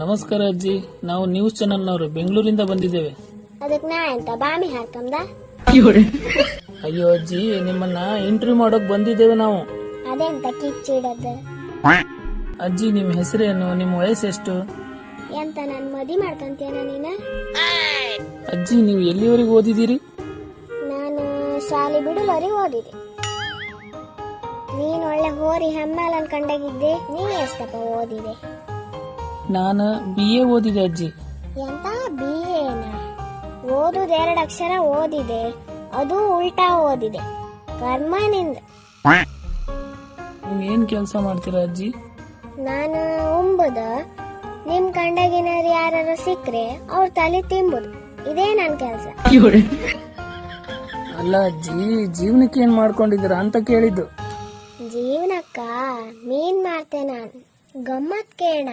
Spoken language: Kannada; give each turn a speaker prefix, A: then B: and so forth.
A: ನಮಸ್ಕಾರ ಅಜ್ಜಿ. ನಾವು ನ್ಯೂಸ್ ಚಾನೆಲ್ನವರು ಬೆಂಗಳೂರಿಂದ ಬಂದಿದ್ದೇವೆ.
B: ಅದಕ್ಕೆ ನಾ ಎಂತ ಬಾಮಿ ಹಾಕಂದ
A: ಅಯ್ಯೋ ಅಜ್ಜಿ ನಿಮ್ಮನ್ನ ಇಂಟರ್ವ್ಯೂ ಮಾಡೋಕ್ ಬಂದಿದ್ದೇವೆ ನಾವು.
B: ಅದೆಂತ ಕಿಚ್ಚಿಡದ್
A: ಅಜ್ಜಿ ನಿಮ್ಮ ಹೆಸರೇನು? ನಿಮ್ಮ ವಯಸ್ಸೆಷ್ಟು
B: ಎಂತ ನಾನು ಮದಿ ಮಾಡ್ಕೊಂತೇನ ನೀನ?
A: ಅಜ್ಜಿ ನೀವು ಎಲ್ಲಿವರೆಗೂ ಓದಿದ್ದೀರಿ?
B: ನಾನು ಶಾಲೆ ಬಿಡಲವರೆಗೆ ಓದಿದೆ. ನೀನ್ ಒಳ್ಳೆ ಹೋರಿ ಹೆಮ್ಮೆಲ್ ಅನ್ಕೊಂಡಾಗಿದ್ದೆ ನೀನ್ ಎಷ್ಟಪ್ಪ ಓದಿದೆ?
A: ನಾನು ಬಿ ಎ ಓದಿದೆ ಅಜ್ಜಿ.
B: ಎಂತ ಬಿ ಎನ ಓದುದು ಎರಡು ಅಕ್ಷರ ಓದಿದೆ. ಅದು ಉಲ್ಟಾ ಓದಿದೆ. ಕರ್ಮ ನಿಂದ
A: ನೀವು ಏನ್ ಕೆಲಸ ಮಾಡ್ತೀರಾ ಅಜ್ಜಿ?
B: ನಾನು ಉಂಬುದ. ನಿಮ್ ಕಂಡಾಗಿನವ್ರು ಯಾರು ಸಿಕ್ಕರೆ ಅವ್ರ ತಲೆ ತಿಂಬುದು. ಇದೇ ನನ್ ಕೆಲಸ.
A: ಅಲ್ಲ ಅಜ್ಜಿ ಜೀವನಕ್ಕೆ ಏನ್ ಮಾಡ್ಕೊಂಡಿದ್ದೀರಾ ಅಂತ ಕೇಳಿದ್ದು.
B: ಜೀವನಕ್ಕ ಮೀನ್ ಮಾರ್ತೆ ನಾನು. ಗಮ್ಮತ್ ಕೇಳ.